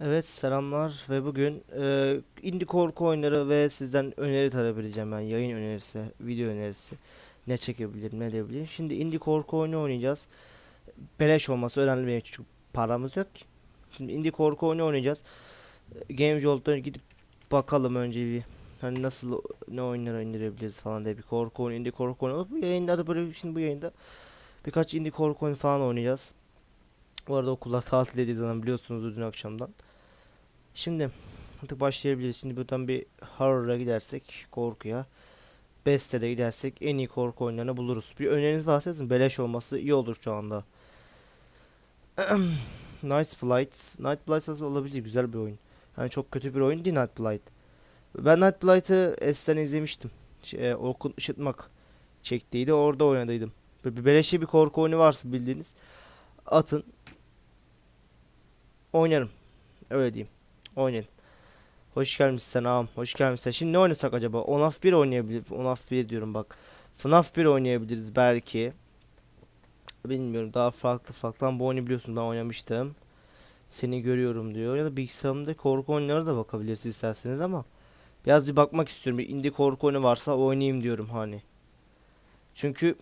Evet selamlar ve bugün e, indie korku oyunları ve sizden öneri talep edeceğim ben yayın önerisi, video önerisi ne çekebilirim ne edebilirim. Şimdi indie korku oyunu oynayacağız. Beleş olması önemli benim çünkü paramız yok. Şimdi indie korku oyunu oynayacağız. Game Jolt'tan gidip bakalım önce bir hani nasıl ne oyunları indirebiliriz falan diye bir korku oyunu, indie korku oyunu bu yayında da böyle şimdi bu yayında birkaç indie korku oyunu falan oynayacağız. Bu arada okullar tatil edildiği zaman biliyorsunuz dün akşamdan. Şimdi artık başlayabiliriz. Şimdi buradan bir horror'a gidersek korkuya. Beste'de gidersek en iyi korku oyunlarını buluruz. Bir öneriniz varsa yazın. Beleş olması iyi olur şu anda. Night Flight. Night Flight aslında olabilir. Güzel bir oyun. Yani çok kötü bir oyun değil Night Flight. Ben Night Flight'ı eskiden izlemiştim. Şey, e, Orkun Işıtmak çektiydi. Orada oynadıydım. Bir beleşe bir korku oyunu varsa bildiğiniz atın. Oynarım. Öyle diyeyim. Oynayalım. Hoş gelmişsin ağam. Hoş gelmişsin. Şimdi ne oynasak acaba? ONAF 1 oynayabilir. ONAF 1 diyorum bak. FNAF 1 oynayabiliriz belki. Bilmiyorum. Daha farklı farklı. Bu oyunu biliyorsun ben oynamıştım. Seni görüyorum diyor. Ya da bilgisayarımda korku oyunları da bakabilirsiniz isterseniz ama. Biraz bir bakmak istiyorum. Bir indie korku oyunu varsa oynayayım diyorum hani. Çünkü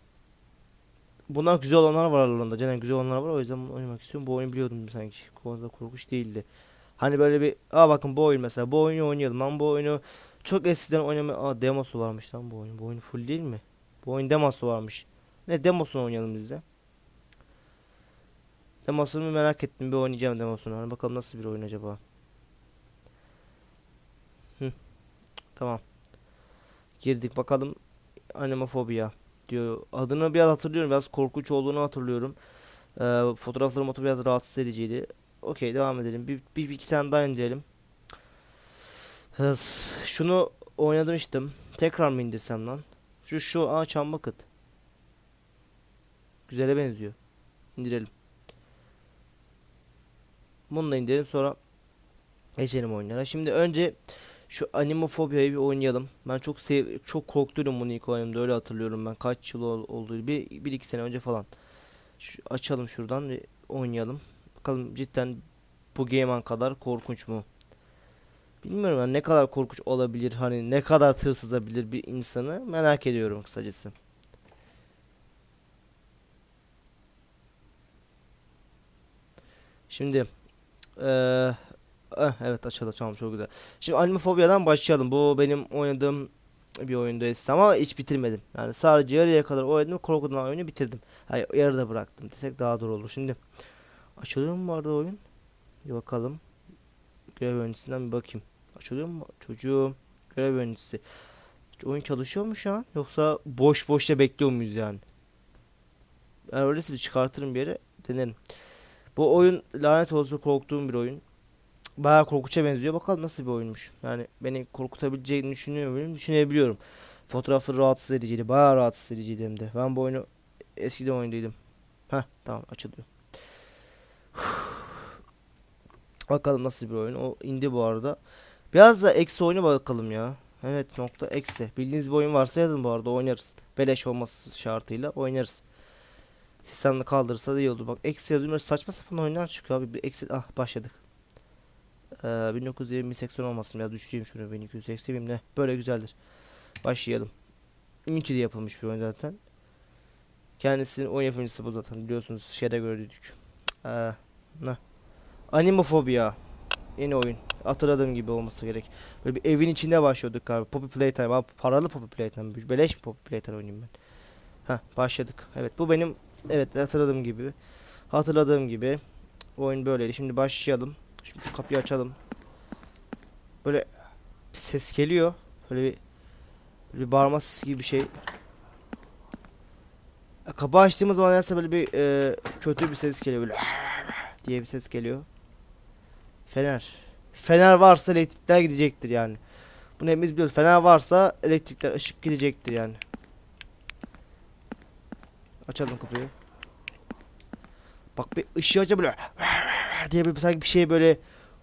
Buna güzel olanlar var aralarında. Cidden güzel olanlar var. O yüzden oynamak istiyorum. Bu oyunu biliyordum sanki. Konuda korkunç değildi. Hani böyle bir aa bakın bu oyun mesela bu oyunu oynayalım. Ben bu oyunu çok eskiden oynamaya aa demosu varmış lan bu oyun. Bu oyun full değil mi? Bu oyun demosu varmış. Ne demosunu oynayalım biz de. Demosunu merak ettim. Bir oynayacağım demosunu. Hani bakalım nasıl bir oyun acaba. Tamam. Girdik bakalım. Animofobia diyor. Adını biraz hatırlıyorum. Biraz korkunç olduğunu hatırlıyorum. Ee, fotoğrafları motoru biraz rahatsız ediciydi. Okey devam edelim. Bir, bir, bir iki tane daha indirelim. Hız. Şunu oynamıştım. Tekrar mı indirsem lan? Şu şu aa çam bucket. Güzele benziyor. İndirelim. Bunu da indirelim sonra geçelim oyunlara. Şimdi önce şu Animofobiya'yı bir oynayalım. Ben çok sev çok korktuydum bunu ilk oynadığımda öyle hatırlıyorum ben. Kaç yıl ol oldu? Bir, bir iki sene önce falan. Şu, açalım şuradan ve oynayalım. Bakalım cidden bu Game kadar korkunç mu? Bilmiyorum yani ne kadar korkunç olabilir hani ne kadar tırsızabilir bir insanı merak ediyorum kısacası. Şimdi eh, evet açalım tamam çok güzel. Şimdi Animofobiya'dan başlayalım. Bu benim oynadığım bir eskisi ama hiç bitirmedim. Yani sadece yarıya kadar oynadım. Korkudan oyunu bitirdim. Hayır yarıda bıraktım desek daha doğru olur. Şimdi açılıyor mu arada oyun? Bir bakalım. Görev öncesinden bir bakayım. Açılıyor mu? Çocuğum. Görev öncesi. Oyun çalışıyor mu şu an? Yoksa boş boşta bekliyor muyuz yani? Ben öyleyse bir çıkartırım bir yere denerim. Bu oyun lanet olsun korktuğum bir oyun. Bayağı korkunça benziyor. Bakalım nasıl bir oyunmuş. Yani beni korkutabileceğini düşünüyor muyum? Düşünebiliyorum. Fotoğrafı rahatsız ediciydi. Bayağı rahatsız ediciydi hem de. Ben bu oyunu eskiden oynadıydım. Heh tamam açılıyor. Bakalım nasıl bir oyun. O indi bu arada. Biraz da eksi oyunu bakalım ya. Evet nokta eksi. Bildiğiniz bir oyun varsa yazın bu arada oynarız. Beleş olması şartıyla oynarız. Sistemde kaldırırsa da iyi olur. Bak eksi yazıyorum böyle saçma sapan oyunlar çıkıyor abi. Bir eksi ah başladık. Ee, 1920-80 olmasın biraz düşüreyim şunu 1280 ne böyle güzeldir. Başlayalım. Unity'de yapılmış bir oyun zaten. Kendisinin oyun yapımcısı bu zaten biliyorsunuz şeyde gördük. Ee, ne? Animofobia. Yeni oyun. Hatırladığım gibi olması gerek. Böyle bir evin içinde başlıyorduk galiba. Poppy Playtime. Abi paralı Poppy Playtime. Beleş mi Poppy Playtime oynayayım ben. Heh başladık. Evet bu benim evet hatırladığım gibi. Hatırladığım gibi. Oyun böyleydi. Şimdi başlayalım. Şimdi şu kapıyı açalım. Böyle ses geliyor. Böyle bir böyle bir bağırma sesi gibi bir şey. Kapı açtığımız zaman nedense böyle bir e, kötü bir ses geliyor böyle diye bir ses geliyor. Fener. Fener varsa elektrikler gidecektir yani. Bunu hepimiz biliyoruz. Fener varsa elektrikler ışık gidecektir yani. Açalım kapıyı. Bak bir ışığı böyle diye bir sanki bir şey böyle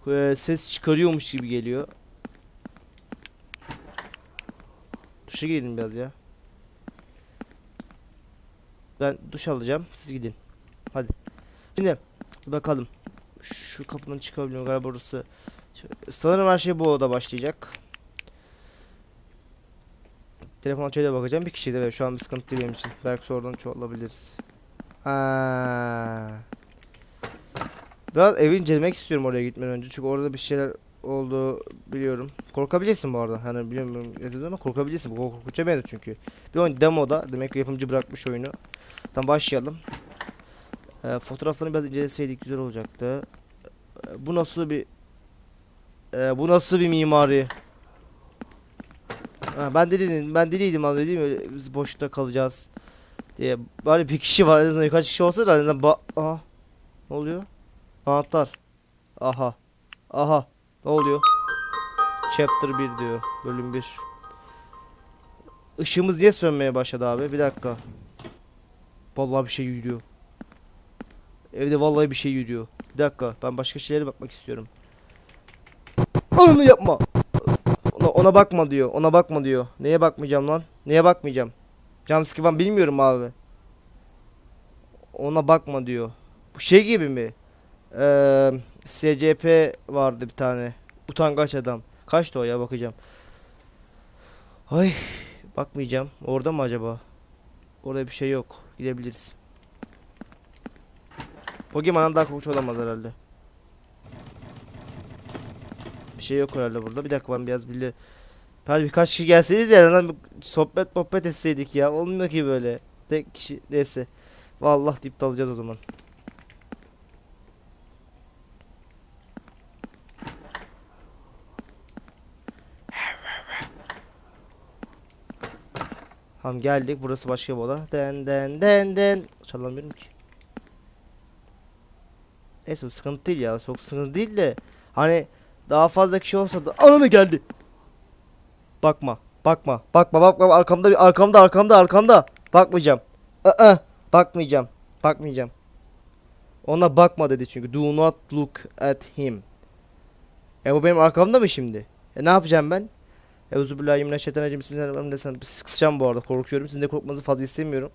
e, ses çıkarıyormuş gibi geliyor. Duşa gidelim biraz ya. Ben duş alacağım. Siz gidin. Hadi. Şimdi bakalım. Şu kapıdan çıkabiliyorum galiba burası. Sanırım her şey bu oda başlayacak. Telefon açıyla bakacağım. Bir kişiydi evet şu an bir sıkıntı değil benim için. Belki sonradan çoğalabiliriz. Aa. Biraz evi incelemek istiyorum oraya gitmeden önce. Çünkü orada bir şeyler olduğu biliyorum. Korkabilirsin bu arada. Hani bilmiyorum yazıldı ama korkabilirsin. Bu benziyor çünkü. Bir oyun demoda. Demek ki yapımcı bırakmış oyunu. Tamam başlayalım. Ee, fotoğraflarını biraz inceleseydik güzel olacaktı. Ee, bu nasıl bir Ee, bu nasıl bir mimari? Ha, ben dedim ben dediydim az değil Biz boşta kalacağız diye. Bari bir kişi var en azından birkaç kişi olsa da en azından ba Aha. Ne oluyor? Anahtar. Aha. Aha. Ne oluyor? Chapter 1 diyor. Bölüm 1. Işığımız niye sönmeye başladı abi? Bir dakika. Vallahi bir şey yürüyor. Evde vallahi bir şey yürüyor. Bir dakika. Ben başka şeylere bakmak istiyorum. Onu yapma. Ona, ona bakma diyor. Ona bakma diyor. Neye bakmayacağım lan? Neye bakmayacağım? Jumpscare bilmiyorum abi. Ona bakma diyor. Bu şey gibi mi? Eee SCP vardı bir tane. Utangaç adam. Kaçtı o ya bakacağım. Ay bakmayacağım. Orada mı acaba? Orada bir şey yok. Gidebiliriz. Pokemon'dan daha korkunç olamaz herhalde. Bir şey yok herhalde burada. Bir dakika ben biraz bile Hadi birkaç kişi gelseydi de en sohbet muhabbet etseydik ya. Olmuyor ki böyle. Tek kişi neyse. Vallahi deyip dalacağız o zaman. Tamam geldik. Burası başka bir oda. Den den den den. Çalamıyorum ki. Neyse sıkıntı değil ya. Çok sıkıntı değil de. Hani daha fazla kişi olsa da ananı geldi. Bakma. Bakma. Bakma bakma arkamda bir arkamda arkamda arkamda. Bakmayacağım. Aa, bakmayacağım. Bakmayacağım. Ona bakma dedi çünkü. Do not look at him. E bu benim arkamda mı şimdi? E ne yapacağım ben? Euzubillahimineşşeytanirracim. Bismillahirrahmanirrahim. Sıkışacağım bu arada. Korkuyorum. Sizin de korkmanızı fazla istemiyorum.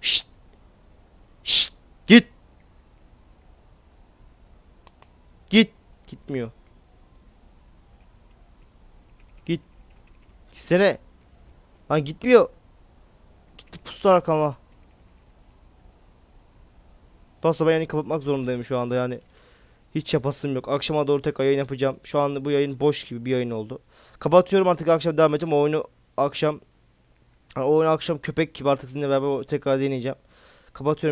Şşt. Şşt. Git. Git. Gitmiyor. Git. Gitsene. Lan gitmiyor. Gitti pustu arkama. Dostlar ben yayını kapatmak zorundayım şu anda yani. Hiç yapasım yok. Akşama doğru tekrar yayın yapacağım. Şu anda bu yayın boş gibi bir yayın oldu. Kapatıyorum artık akşam devam edeceğim. O oyunu akşam o oyunu akşam köpek gibi artık sizinle beraber tekrar deneyeceğim. Kapatıyorum.